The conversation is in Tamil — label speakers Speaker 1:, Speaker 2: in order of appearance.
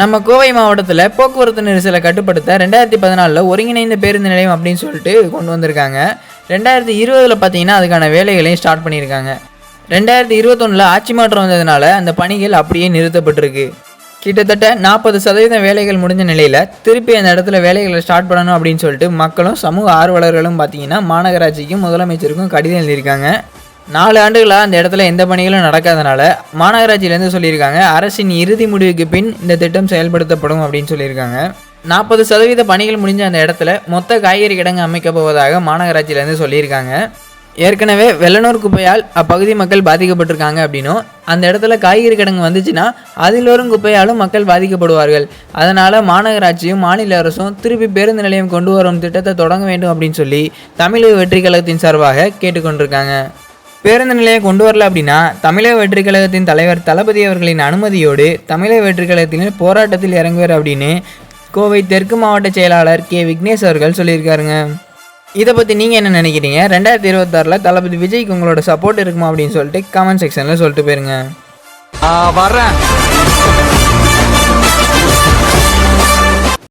Speaker 1: நம்ம கோவை மாவட்டத்தில் போக்குவரத்து நெரிசலை கட்டுப்படுத்த ரெண்டாயிரத்தி பதினாலில் ஒருங்கிணைந்த பேருந்து நிலையம் அப்படின்னு சொல்லிட்டு கொண்டு வந்திருக்காங்க. ரெண்டாயிரத்தி இருபதில் பார்த்தீங்கன்னா அதுக்கான வேலைகளையும் ஸ்டார்ட் பண்ணியிருக்காங்க. ரெண்டாயிரத்தி இருபத்தொன்னில் ஆட்சி மாற்றம் வந்ததுனால அந்த பணிகள் அப்படியே நிறுத்தப்பட்டிருக்கு. கிட்டத்தட்ட நாற்பது சதவீதம் வேலைகள் முடிஞ்ச நிலையில் திருப்பி அந்த இடத்துல வேலைகளை ஸ்டார்ட் பண்ணணும் அப்படின்னு சொல்லிட்டு மக்களும் சமூக ஆர்வலர்களும் பார்த்தீங்கன்னா மாநகராட்சிக்கும் முதலமைச்சருக்கும் கடிதம் எழுதியிருக்காங்க. நாலு ஆண்டுகளாக அந்த இடத்துல எந்த பணிகளும் நடக்காதனால மாநகராட்சியிலேருந்து சொல்லியிருக்காங்க அரசின் இறுதி முடிவுக்கு பின் இந்த திட்டம் செயல்படுத்தப்படும் அப்படின்னு சொல்லியிருக்காங்க. நாற்பது சதவீத பணிகள் முடிஞ்ச அந்த இடத்துல மொத்த காய்கறி கிடங்கு அமைக்கப் போவதாக மாநகராட்சியிலேருந்து சொல்லியிருக்காங்க. ஏற்கனவே வெள்ளனூர் குப்பையால் அப்பகுதி மக்கள் பாதிக்கப்பட்டிருக்காங்க அப்படின்னும் அந்த இடத்துல காய்கறி கிடங்கு வந்துச்சுன்னா அதில் வரும் குப்பையாலும் மக்கள் பாதிக்கப்படுவார்கள். அதனால் மாநகராட்சியும் மாநில அரசும் திருப்பி பேருந்து நிலையம் கொண்டு வரும் திட்டத்தை தொடங்க வேண்டும் அப்படின்னு சொல்லி தமிழக வெற்றி கழகத்தின் சார்பாக கேட்டுக்கொண்டிருக்காங்க. பேருந்து நிலையம் கொண்டு வரல அப்படின்னா தமிழக வெற்றி கழகத்தின் தலைவர் தளபதி அவர்களின் அனுமதியோடு தமிழக வெற்றி கழகத்தினர் போராட்டத்தில் இறங்குவார் அப்படின்னு கோவை தெற்கு மாவட்ட செயலாளர் கே விக்னேஷ் அவர்கள் சொல்லியிருக்காருங்க. இதை பற்றி நீங்கள் என்ன நினைக்கிறீங்க? ரெண்டாயிரத்தி இருபத்தாறில் தளபதி விஜய்க்கு உங்களோட சப்போர்ட் இருக்குமா அப்படின்னு சொல்லிட்டு கமெண்ட் செக்ஷனில் சொல்லிட்டு போயிருங்க.
Speaker 2: வரேன்